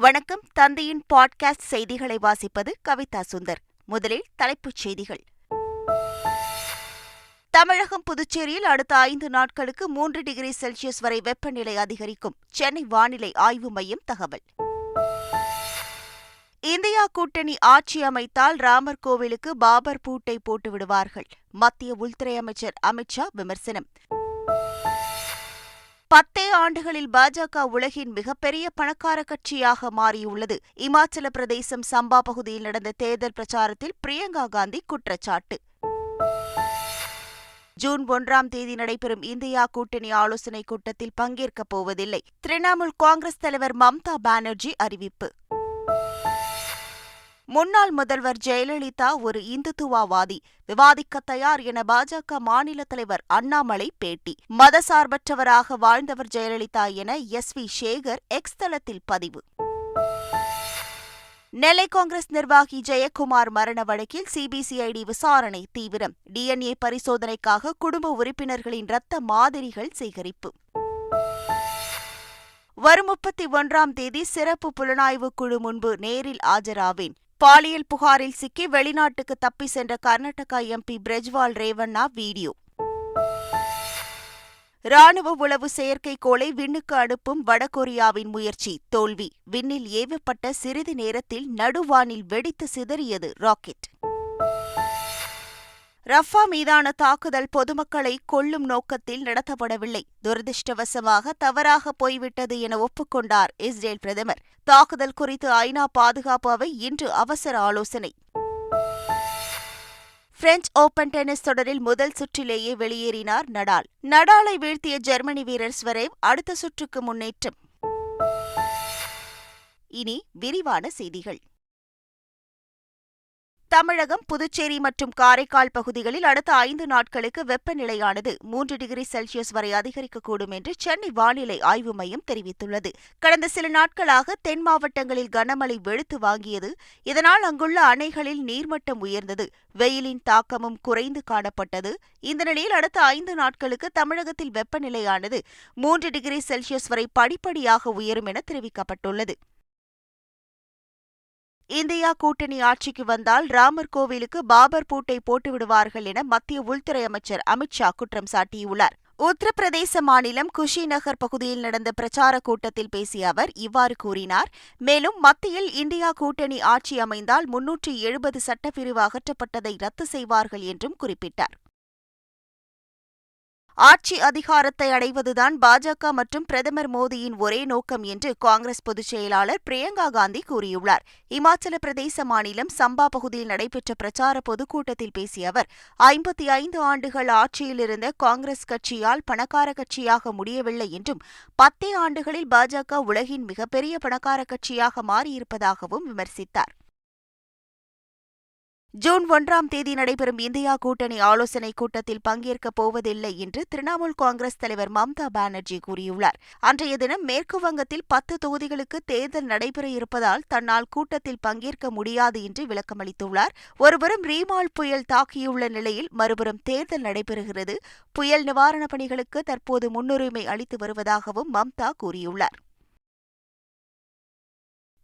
வணக்கம். தந்தையின் பாட்காஸ்ட் செய்திகளை வாசிப்பது கவிதா சுந்தர். முதலில் தலைப்புச் செய்திகள். தமிழகம் புதுச்சேரியில் அடுத்த ஐந்து நாட்களுக்கு மூன்று டிகிரி செல்சியஸ் வரை வெப்பநிலை அதிகரிக்கும். சென்னை வானிலை ஆய்வு மையம் தகவல். இந்தியா கூட்டணி ஆட்சி அமைத்தால் ராமர் கோவிலுக்கு பாபர் பூட்டை போட்டு விடுவார்கள் மத்திய உள்துறை அமைச்சர் அமித்ஷா விமர்சனம். பத்தே ஆண்டுகளில் பாஜக உலகின் மிகப்பெரிய பணக்கார கட்சியாக மாறியுள்ளது. இமாச்சல பிரதேசம் சம்பா பகுதியில் நடந்த தேர்தல் பிரச்சாரத்தில் பிரியங்கா காந்தி குற்றச்சாட்டு. ஜூன் ஒன்றாம் தேதி நடைபெறும் இந்தியா கூட்டணி ஆலோசனைக் கூட்டத்தில் பங்கேற்கப் போவதில்லை. திரிணாமுல் காங்கிரஸ் தலைவர் மம்தா பானர்ஜி அறிவிப்பு. முன்னாள் முதல்வர் ஜெயலலிதா ஒரு இந்துத்துவவாதி. விவாதிக்க தயார் என பாஜக மாநில தலைவர் அண்ணாமலை பேட்டி. மதசார்பற்றவராக வாழ்ந்தவர் ஜெயலலிதா என எஸ் வி சேகர் எக்ஸ் தளத்தில் பதிவு. நெல்லை காங்கிரஸ் நிர்வாகி ஜெயக்குமார் மரண வழக்கில் சிபிசிஐடி விசாரணை தீவிரம். டிஎன்ஏ பரிசோதனைக்காக குடும்ப உறுப்பினர்களின் இரத்த மாதிரிகள் சேகரிப்பு. வரும் முப்பத்தி ஒன்றாம் தேதி சிறப்பு புலனாய்வு குழு முன்பு நேரில் ஆஜராவேன். பாலியல் புகாரில் சிக்கி வெளிநாட்டுக்கு தப்பி சென்ற கர்நாடகா எம்பி பிரஜ்வால் ரேவண்ணா வீடியோ. ராணுவ உளவு செயற்கைக்கோளை விண்ணுக்கு அனுப்பும் வடகொரியாவின் முயற்சி தோல்வி. விண்ணில் ஏவப்பட்ட சிறிது நேரத்தில் நடுவானில் வெடித்து சிதறியது ராக்கெட். ரஃபா மீதான தாக்குதல் பொதுமக்களை கொல்லும் நோக்கத்தில் நடத்தப்படவில்லை. துரதிருஷ்டவசமாக தவறாக போய்விட்டது என ஒப்புக்கொண்டார் இஸ்ரேல் பிரதமர். தாக்குதல் குறித்து ஐநா பாதுகாப்பு அவை இன்று அவசர ஆலோசனை. பிரெஞ்ச் ஓபன் டென்னிஸ் தொடரில் முதல் சுற்றிலேயே வெளியேறினார் நடால். நடாலை வீழ்த்திய ஜெர்மனி வீரர் ஸ்வரேவ் அடுத்த சுற்றுக்கு முன்னேற்றம். இனி விரிவான செய்திகள். தமிழகம் புதுச்சேரி மற்றும் காரைக்கால் பகுதிகளில் அடுத்த ஐந்து நாட்களுக்கு வெப்பநிலையானது மூன்று டிகிரி செல்சியஸ் வரை அதிகரிக்கக்கூடும் என்று சென்னை வானிலை ஆய்வு மையம் தெரிவித்துள்ளது. கடந்த சில நாட்களாக தென் மாவட்டங்களில் கனமழை வெளுத்து வாங்கியது. இதனால் அங்குள்ள அணைகளில் நீர்மட்டம் உயர்ந்தது. வெயிலின் தாக்கமும் குறைந்து காணப்பட்டது. இந்த நிலையில் அடுத்த ஐந்து நாட்களுக்கு தமிழகத்தில் வெப்பநிலையானது மூன்று டிகிரி செல்சியஸ் வரை படிப்படியாக உயரும் என தெரிவிக்கப்பட்டுள்ளது. இந்தியா கூட்டணி ஆட்சிக்கு வந்தால் ராமர் கோவிலுக்கு பாபர் பூட்டை போட்டுவிடுவார்கள் என மத்திய உள்துறை அமைச்சர் அமித்ஷா குற்றம் சாட்டியுள்ளார். உத்தரப்பிரதேச மாநிலம் குஷி நகர் பகுதியில் நடந்த பிரச்சார கூட்டத்தில் பேசிய அவர் இவ்வாறு கூறினார். மேலும் மத்தியில் இந்தியா கூட்டணி ஆட்சி அமைந்தால் முன்னூற்றி எழுபது சட்டப்பிரிவு அகற்றப்பட்டதை ரத்து செய்வார்கள் என்றும் குறிப்பிட்டார். ஆட்சி அதிகாரத்தை அடைவதுதான் பாஜக மற்றும் பிரதமர் மோடியின் ஒரே நோக்கம் என்று காங்கிரஸ் பொதுச் செயலாளர் பிரியங்கா காந்தி கூறியுள்ளார். இமாச்சல பிரதேச மாநிலம் சம்பா பகுதியில் நடைபெற்ற பிரச்சார பொதுக்கூட்டத்தில் பேசிய அவர் ஐம்பத்தி ஐந்து ஆண்டுகள் ஆட்சியில் இருந்த காங்கிரஸ் கட்சியால் பணக்கார கட்சியாக முடியவில்லை என்றும் பத்தே ஆண்டுகளில் பாஜக உலகின் மிகப்பெரிய பணக்கார கட்சியாக மாறியிருப்பதாகவும் விமர்சித்தார். ஜூன் ஒன்றாம் தேதி நடைபெறும் இந்தியா கூட்டணி ஆலோசனைக் கூட்டத்தில் பங்கேற்கப் போவதில்லை என்று திரிணாமுல் காங்கிரஸ் தலைவர் மம்தா பானர்ஜி கூறியுள்ளார். அன்றைய தினம் மேற்கு வங்கத்தில் பத்து தொகுதிகளுக்கு தேர்தல் நடைபெற இருப்பதால் தன்னால் கூட்டத்தில் பங்கேற்க முடியாது என்று விளக்கமளித்துள்ளார். ஒருபுறம் ரீமால் புயல் தாக்கியுள்ள நிலையில் மறுபுறம் தேர்தல் நடைபெறுகிறது. புயல் நிவாரணப் பணிகளுக்கு தற்போது முன்னுரிமை அளித்து வருவதாகவும் மம்தா கூறியுள்ளார்.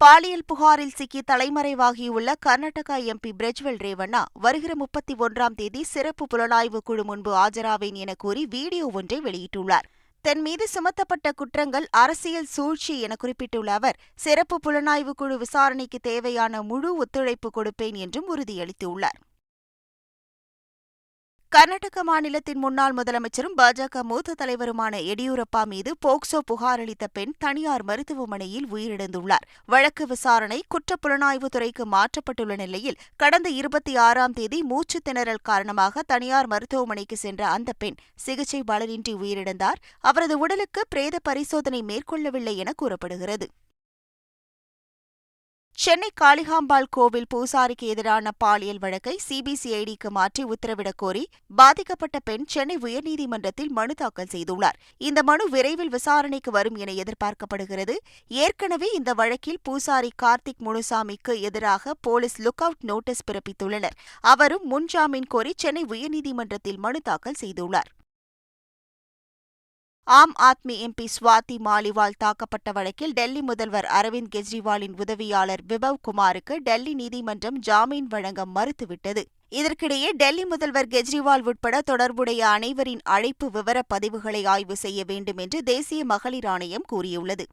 பாலியல் புகாரில் சிக்கி தலைமறைவாகியுள்ள கர்நாடகா எம்பி பிரஜ்வல் ரேவண்ணா வருகிற முப்பத்தி ஒன்றாம் தேதி சிறப்பு புலனாய்வு குழு முன்பு ஆஜராவேன் என கூறி வீடியோ ஒன்றை வெளியிட்டுள்ளார். தன் மீது சுமத்தப்பட்ட குற்றங்கள் அரசியல் சூழ்ச்சி என குறிப்பிட்டுள்ள அவர் சிறப்பு புலனாய்வு குழு விசாரணைக்கு தேவையான முழு ஒத்துழைப்பு கொடுப்பேன் என்றும் உறுதியளித்துள்ளார். கர்நாடக மாநிலத்தின் முன்னாள் முதலமைச்சரும் பாஜக மூத்த தலைவருமான எடியூரப்பா மீது போக்சோ புகார் அளித்த பெண் தனியார் மருத்துவமனையில் உயிரிழந்துள்ளார். வழக்கு விசாரணை குற்றப்புலனாய்வுத்துறைக்கு மாற்றப்பட்டுள்ள நிலையில் கடந்த இருபத்தி ஆறாம் தேதி மூச்சு திணறல் காரணமாக தனியார் மருத்துவமனைக்கு சென்ற அந்த பெண் சிகிச்சை பலனின்றி உயிரிழந்தார். அவரது உடலுக்கு பிரேத பரிசோதனை மேற்கொள்ளவில்லை என கூறப்படுகிறது. சென்னை காளிகாம்பாள் கோவில் பூசாரிக்கு எதிரான பாலியல் வழக்கை சிபிசிஐடிக்கு மாற்றி உத்தரவிடக் கோரி பாதிக்கப்பட்ட பெண் சென்னை உயர்நீதிமன்றத்தில் மனு தாக்கல் செய்துள்ளார். இந்த மனு விரைவில் விசாரணைக்கு வரும் என எதிர்பார்க்கப்படுகிறது. ஏற்கனவே இந்த வழக்கில் பூசாரி கார்த்திக் முனுசாமிக்கு எதிராக போலீஸ் லுக் அவுட் நோட்டீஸ் பிறப்பித்துள்ளனர். அவரும் முன்ஜாமீன் கோரி சென்னை உயர்நீதிமன்றத்தில் மனு தாக்கல் செய்துள்ளார். ஆம் ஆத்மி எம்பி ஸ்வாதி மாலிவால் தாக்கப்பட்ட வழக்கில் டெல்லி முதல்வர் அரவிந்த் கெஜ்ரிவாலின் உதவியாளர் விபவ் குமாருக்கு டெல்லி நீதிமன்றம் ஜாமீன் வழங்க மறுத்துவிட்டது. இதற்கிடையே டெல்லி முதல்வர் கெஜ்ரிவால் உட்பட தொடர்புடைய அனைவரின் அழைப்பு விவர பதிவுகளை ஆய்வு செய்ய வேண்டும் என்று தேசிய மகளிர் ஆணையம் கூறியுள்ளது.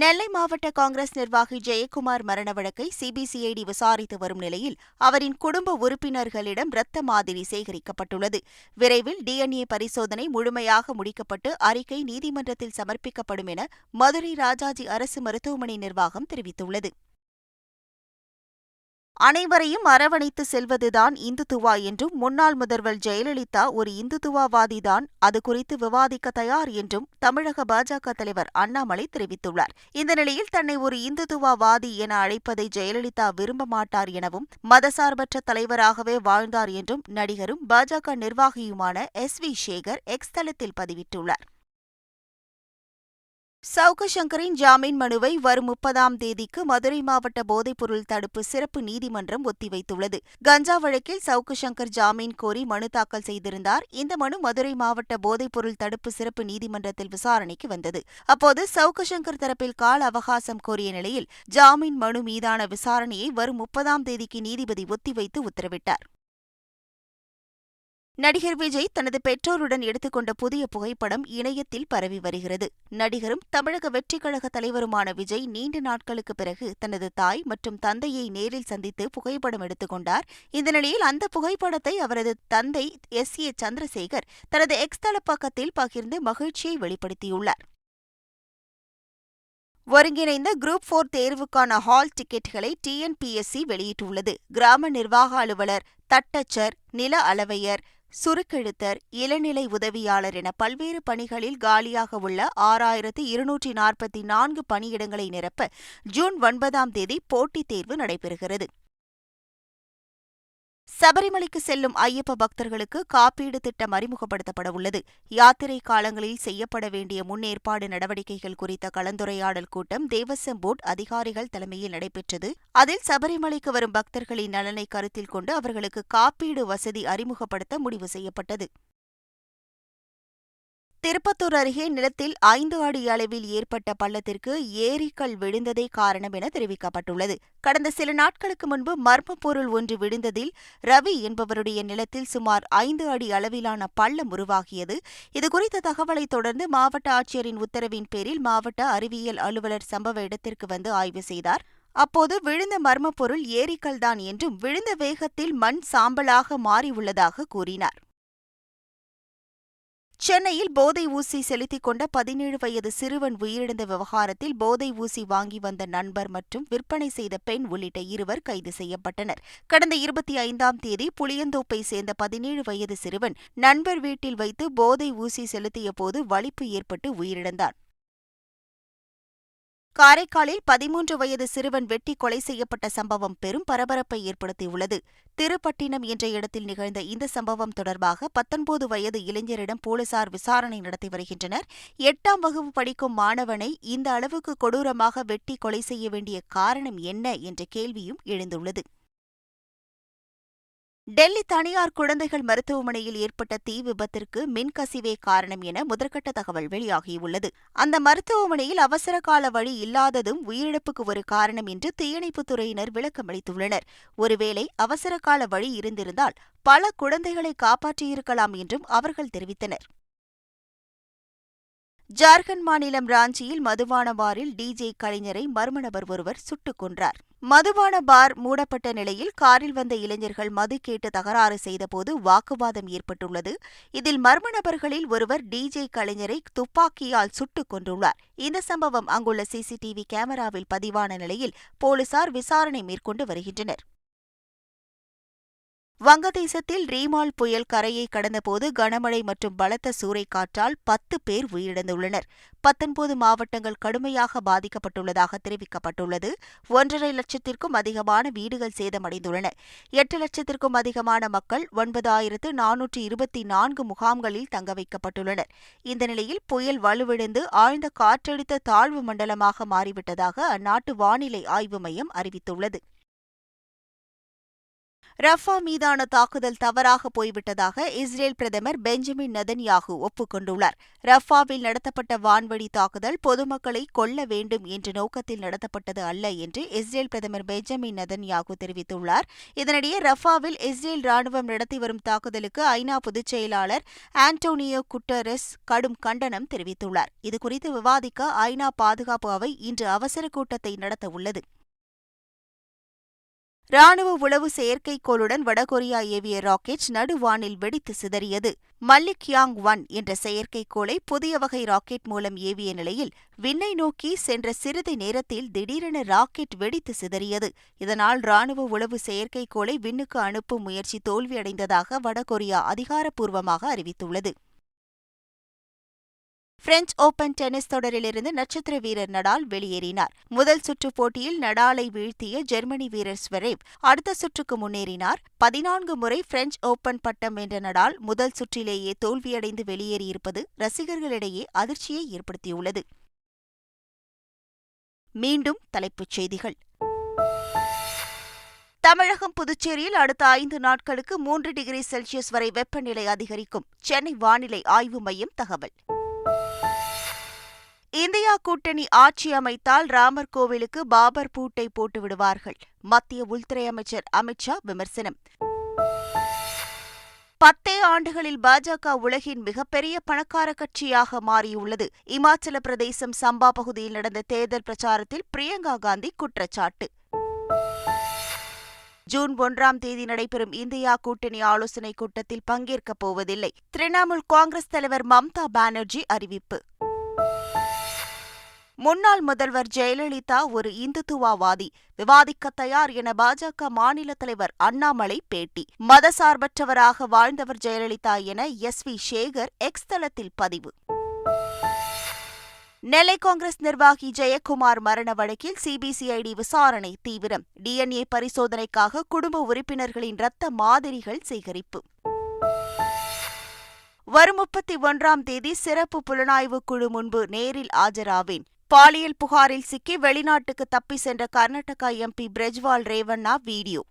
நெல்லை மாவட்ட காங்கிரஸ் நிர்வாகி ஜெயக்குமார் மரண வழக்கை சிபிசிஐடி விசாரித்து வரும் நிலையில் அவரின் குடும்ப உறுப்பினர்களிடம் இரத்த மாதிரி சேகரிக்கப்பட்டுள்ளது. விரைவில் டிஎன்ஏ பரிசோதனை முழுமையாக முடிக்கப்பட்டு அறிக்கை நீதிமன்றத்தில் சமர்ப்பிக்கப்படும் என மதுரை ராஜாஜி அரசு மருத்துவமனை நிர்வாகம் தெரிவித்துள்ளது. அனைவரையும் அரவணைத்து செல்வதுதான் இந்துத்துவா என்றும் முன்னாள் முதல்வர் ஜெயலலிதா ஒரு இந்துத்துவாவாதிதான் அது குறித்து விவாதிக்க தயார் என்றும் தமிழக பாஜக தலைவர் அண்ணாமலை தெரிவித்துள்ளார். இந்த நிலையில் தன்னை ஒரு இந்துத்துவாவாதி என அழைப்பதை ஜெயலலிதா விரும்ப மாட்டார் எனவும் மதசார்பற்ற தலைவராகவே வாழ்ந்தார் என்றும் நடிகரும் பாஜக நிர்வாகியுமான எஸ் வி சேகர் எக்ஸ் தளத்தில் பதிவிட்டுள்ளார். சவுகசங்கரின் ஜாமீன் மனுவை வரும் முப்பதாம் தேதிக்கு மதுரை மாவட்ட போதைப்பொருள் தடுப்பு சிறப்பு நீதிமன்றம் ஒத்திவைத்துள்ளது. கஞ்சா வழக்கில் சவுகசங்கர் ஜாமீன் கோரி மனு தாக்கல் செய்திருந்தார். இந்த மனு மதுரை மாவட்ட போதைப்பொருள் தடுப்பு சிறப்பு நீதிமன்றத்தில் விசாரணைக்கு வந்தது. அப்போது சவுகசங்கர் தரப்பில் கால அவகாசம் கோரிய நிலையில் ஜாமீன் மனு மீதான விசாரணையை வரும் முப்பதாம் தேதிக்கு நீதிபதி ஒத்திவைத்து உத்தரவிட்டார். நடிகர் விஜய் தனது பெற்றோருடன் எடுத்துக்கொண்ட புதிய புகைப்படம் இணையத்தில் பரவி வருகிறது. நடிகரும் தமிழக வெற்றிக்கழக தலைவருமான விஜய் நீண்ட நாட்களுக்கு பிறகு தனது தாய் மற்றும் தந்தையை நேரில் சந்தித்து புகைப்படம் எடுத்துக்கொண்டார் இந்த நிலையில் அந்த புகைப்படத்தை அவரது தந்தை எஸ். ஏ. சந்திரசேகர் தனது எக்ஸ் தள பக்கத்தில் பகிர்ந்து மகிழ்ச்சியை வெளிப்படுத்தியுள்ளார். ஒருங்கிணைந்த குரூப் போர் தேர்வுக்கான ஹால் டிக்கெட்டுகளை டிஎன்பிஎஸ்சி வெளியிட்டுள்ளது. கிராம நிர்வாக அலுவலர் தட்டச்சர் நில அளவையர் சுருக்கெழுத்தர் இளநிலை உதவியாளர் என பல்வேறு பணிகளில் காலியாக உள்ள ஆறாயிரத்து இருநூற்றி நாற்பத்தி நான்கு பணியிடங்களை நிரப்ப ஜூன் ஒன்பதாம் தேதி போட்டித் தேர்வு நடைபெறுகிறது. சபரிமலைக்கு செல்லும் ஐயப்ப பக்தர்களுக்கு காப்பீடு திட்டம் அறிமுகப்படுத்தப்பட உள்ளது யாத்திரை காலங்களில் செய்யப்பட வேண்டிய முன்னேற்பாடு நடவடிக்கைகள் குறித்த கலந்துரையாடல் கூட்டம் தேவசம் போர்டு அதிகாரிகள் தலைமையில் நடைபெற்றது. அதில் சபரிமலைக்கு வரும் பக்தர்களின் நலனை கருத்தில் கொண்டு அவர்களுக்கு காப்பீடு வசதி அறிமுகப்படுத்த முடிவு செய்யப்பட்டது. திருப்பத்தூர் அருகே நிலத்தில் ஐந்து அடி அளவில் ஏற்பட்ட பள்ளத்திற்கு ஏரிக்கல் விழுந்ததே காரணம் என தெரிவிக்கப்பட்டுள்ளது. கடந்த சில நாட்களுக்கு முன்பு மர்ம பொருள் ஒன்று விழுந்ததில் ரவி என்பவருடைய நிலத்தில் சுமார் ஐந்து அடி அளவிலான பள்ளம் உருவாகியது. இதுகுறித்த தகவலை தொடர்ந்து மாவட்ட ஆட்சியரின் உத்தரவின் பேரில் மாவட்ட அறிவியல் அலுவலர் சம்பவ இடத்திற்கு வந்து ஆய்வு செய்தார். அப்போது விழுந்த மர்ம பொருள் ஏரிக்கல்தான் என்றும் விழுந்த வேகத்தில் மண் சாம்பலாக மாறியுள்ளதாக கூறினார். சென்னையில் போதை ஊசி செலுத்திக் கொண்ட பதினேழு வயது சிறுவன் உயிரிழந்த விவகாரத்தில் போதை ஊசி வாங்கி வந்த நண்பர் மற்றும் விற்பனை செய்த பெண் உள்ளிட்ட இருவர் கைது செய்யப்பட்டனர். கடந்த இருபத்தி ஐந்தாம் தேதி புளியந்தோப்பை சேர்ந்த பதினேழு வயது சிறுவன் நண்பர் வீட்டில் வைத்து போதை ஊசி செலுத்திய போது வலிப்பு ஏற்பட்டு உயிரிழந்தான் காரைக்காலில் பதிமூன்று வயது சிறுவன் வெட்டி கொலை செய்யப்பட்ட சம்பவம் பெரும் பரபரப்பை ஏற்படுத்தியுள்ளது. திருப்பட்டினம் என்ற இடத்தில் நிகழ்ந்த இந்த சம்பவம் தொடர்பாக பத்தொன்பது வயது இளைஞரிடம் போலீசார் விசாரணை நடத்தி வருகின்றனர். எட்டாம் வகுப்பு படிக்கும் மாணவனை இந்த அளவுக்கு கொடூரமாக வெட்டி கொலை செய்ய வேண்டிய காரணம் என்ன என்ற கேள்வியும் எழுந்துள்ளது. டெல்லி தனியார் குழந்தைகள் மருத்துவமனையில் ஏற்பட்ட தீ விபத்திற்கு மின்கசிவே காரணம் என முதற்கட்ட தகவல் வெளியாகியுள்ளது. அந்த மருத்துவமனையில் அவசர கால வழி இல்லாததும் உயிரிழப்புக்கு ஒரு காரணம் என்று தீயணைப்புத் துறையினர் விளக்கமளித்துள்ளனர் ஒருவேளை அவசர கால வழி இருந்திருந்தால் பல குழந்தைகளை காப்பாற்றியிருக்கலாம் என்றும் அவர்கள் தெரிவித்தனர். ஜார்க்கண்ட் மாநிலம் ராஞ்சியில் மதுவான பாரில் டிஜே கலைஞரை மர்ம நபர் ஒருவர் சுட்டுக் கொன்றார். மதுபான பார் மூடப்பட்ட நிலையில் காரில் வந்த இளைஞர்கள் மது கேட்டு தகராறு செய்தபோது வாக்குவாதம் ஏற்பட்டுள்ளது. இதில் மர்ம நபர்களில் ஒருவர் டிஜே கலைஞரை துப்பாக்கியால் சுட்டுக் கொண்டுள்ளார் இந்த சம்பவம் அங்குள்ள சிசிடிவி கேமராவில் பதிவான நிலையில் போலீசார் விசாரணை மேற்கொண்டு வருகின்றனர். வங்கதேசத்தில் ரீமால் புயல் கரையை கடந்தபோது கனமழை மற்றும் பலத்த சூறைக்காற்றால் பத்து பேர் உயிரிழந்துள்ளனர். பத்தொன்பது மாவட்டங்கள் கடுமையாக பாதிக்கப்பட்டுள்ளதாக தெரிவிக்கப்பட்டுள்ளது. ஒன்றரை லட்சத்திற்கும் அதிகமான வீடுகள் சேதமடைந்துள்ளன. எட்டு லட்சத்திற்கும் அதிகமான மக்கள் ஒன்பதாயிரத்து நானூற்று இருபத்தி நான்கு முகாம்களில் தங்க வைக்கப்பட்டுள்ளனர். இந்த நிலையில் புயல் வலுவிழந்து ஆழ்ந்த காற்றழுத்த தாழ்வு மண்டலமாக மாறிவிட்டதாக அந்நாட்டு வானிலை ஆய்வு மையம் அறிவித்துள்ளது. ரஃபா மீதான தாக்குதல் தவறாக போய்விட்டதாக இஸ்ரேல் பிரதமர் பெஞ்சமின் நதன்யாகு ஒப்புக்கொண்டுள்ளார். ரஃபாவில் நடத்தப்பட்ட வான்வழி தாக்குதல் பொதுமக்களை கொல்ல வேண்டும் என்ற நோக்கத்தில் நடத்தப்பட்டது அல்ல என்று இஸ்ரேல் பிரதமர் பெஞ்சமின் நதன்யாகு தெரிவித்துள்ளார். இதனிடையே ரஃபாவில் இஸ்ரேல் ராணுவம் நடத்தி வரும் தாக்குதலுக்கு ஐநா பொதுச் செயலாளர் ஆண்டோனியோ குட்டரஸ் கடும் கண்டனம் தெரிவித்துள்ளார். இதுகுறித்து விவாதிக்க ஐநா பாதுகாப்பு அவை இன்று அவசர கூட்டத்தை நடத்தவுள்ளது. ராணுவ உளவு செயற்கைக்கோளுடன் வடகொரியா ஏவிய ராக்கெட் நடுவானில் வெடித்து சிதறியது. மல்லிக் யாங் ஒன் என்ற செயற்கைக்கோளை புதிய வகை ராக்கெட் மூலம் ஏவிய நிலையில் விண்ணை நோக்கி சென்ற சிறிது நேரத்தில் திடீரென ராக்கெட் வெடித்து சிதறியது. இதனால் ராணுவ உளவு செயற்கைக்கோளை விண்ணுக்கு அனுப்பும் முயற்சி தோல்வியடைந்ததாக வடகொரியா அதிகாரப்பூர்வமாக அறிவித்துள்ளது. பிரெஞ்ச் ஓபன் டென்னிஸ் தொடரிலிருந்து நட்சத்திர வீரர் நடால் வெளியேறினார். முதல் சுற்று போட்டியில் நடாலை வீழ்த்திய ஜெர்மனி வீரர் ஸ்வரேவ் அடுத்த சுற்றுக்கு முன்னேறினார். பதினான்கு முறை பிரெஞ்ச் ஓபன் பட்டம் வென்ற நடால் முதல் சுற்றிலேயே தோல்வியடைந்து வெளியேறியிருப்பது ரசிகர்களிடையே அதிர்ச்சியை ஏற்படுத்தியுள்ளது. மீண்டும் தலைப்புச் செய்திகள். தமிழகம் புதுச்சேரியில் அடுத்த ஐந்து நாட்களுக்கு மூன்று டிகிரி செல்சியஸ் வரை வெப்பநிலை அதிகரிக்கும். சென்னை வானிலை ஆய்வு மையம் தகவல். இந்தியா கூட்டணி ஆட்சி அமைத்தால் ராமர் கோவிலுக்கு பாபர் பூட்டை போட்டு விடுவார்கள். மத்திய உள்துறை அமைச்சர் அமித்ஷா விமர்சனம். பத்தே ஆண்டுகளில் பாஜக உலகின் மிகப்பெரிய பணக்கார கட்சியாக மாறியுள்ளது. இமாச்சல பிரதேசம் சம்பா பகுதியில் நடந்த தேர்தல் பிரச்சாரத்தில் பிரியங்கா காந்தி குற்றச்சாட்டு. ஜூன் ஒன்றாம் தேதி நடைபெறும் இந்தியா கூட்டணி ஆலோசனைக் கூட்டத்தில் பங்கேற்கப் போவதில்லை. திரிணாமுல் காங்கிரஸ் தலைவர் மம்தா பானர்ஜி அறிவிப்பு. முன்னாள் முதல்வர் ஜெயலலிதா ஒரு இந்துத்துவாவாதி விவாதிக்க தயார் என பாஜக மாநில தலைவர் அண்ணாமலை பேட்டி. மதசார்பற்றவராக வாழ்ந்தவர் ஜெயலலிதா என எஸ் வி சேகர் எக்ஸ் தளத்தில் பதிவு. நெல்லை காங்கிரஸ் நிர்வாகி ஜெயக்குமார் மரண வழக்கில் சிபிசிஐடி விசாரணை தீவிரம். டிஎன்ஏ பரிசோதனைக்காக குடும்ப உறுப்பினர்களின் ரத்த மாதிரிகள் சேகரிப்பு. வரும் முப்பத்தி ஒன்றாம் தேதி சிறப்பு புலனாய்வு குழு முன்பு நேரில் ஆஜராவேன். பாலியல் புகாரில் சிக்கி வெளிநாட்டுக்கு தப்பி சென்ற கர்நாடகா எம்பி பிரஜ்வால் ரேவண்ணா வீடியோ.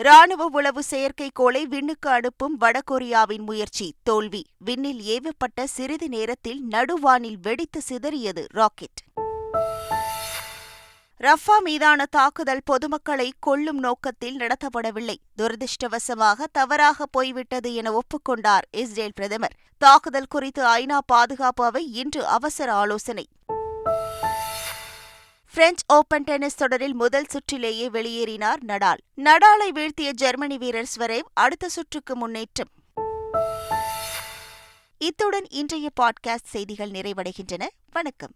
ராணுவ உளவு செயற்கைக்கோளை விண்ணுக்கு அனுப்பும் வடகொரியாவின் முயற்சி தோல்வி. விண்ணில் ஏவப்பட்ட சிறிது நேரத்தில் நடுவானில் வெடித்து சிதறியது ராக்கெட். ரஃபா மீதான தாக்குதல் பொதுமக்களை கொல்லும் நோக்கத்தில் நடத்தப்படவில்லை. துரதிருஷ்டவசமாக தவறாக போய்விட்டது என ஒப்புக்கொண்டார் இஸ்ரேல் பிரதமர். தாக்குதல் குறித்து ஐநா பாதுகாப்பு அவை இன்று அவசர ஆலோசனை. பிரெஞ்ச் ஓபன் டென்னிஸ் தொடரில் முதல் சுற்றிலேயே வெளியேறினார் நடால். நடாலை வீழ்த்திய ஜெர்மனி வீரர் ஸ்வரேவ் அடுத்த சுற்றுக்கு முன்னேற்றம். இத்துடன் இன்றைய பாட்காஸ்ட் செய்திகள் நிறைவடைகின்றன. வணக்கம்.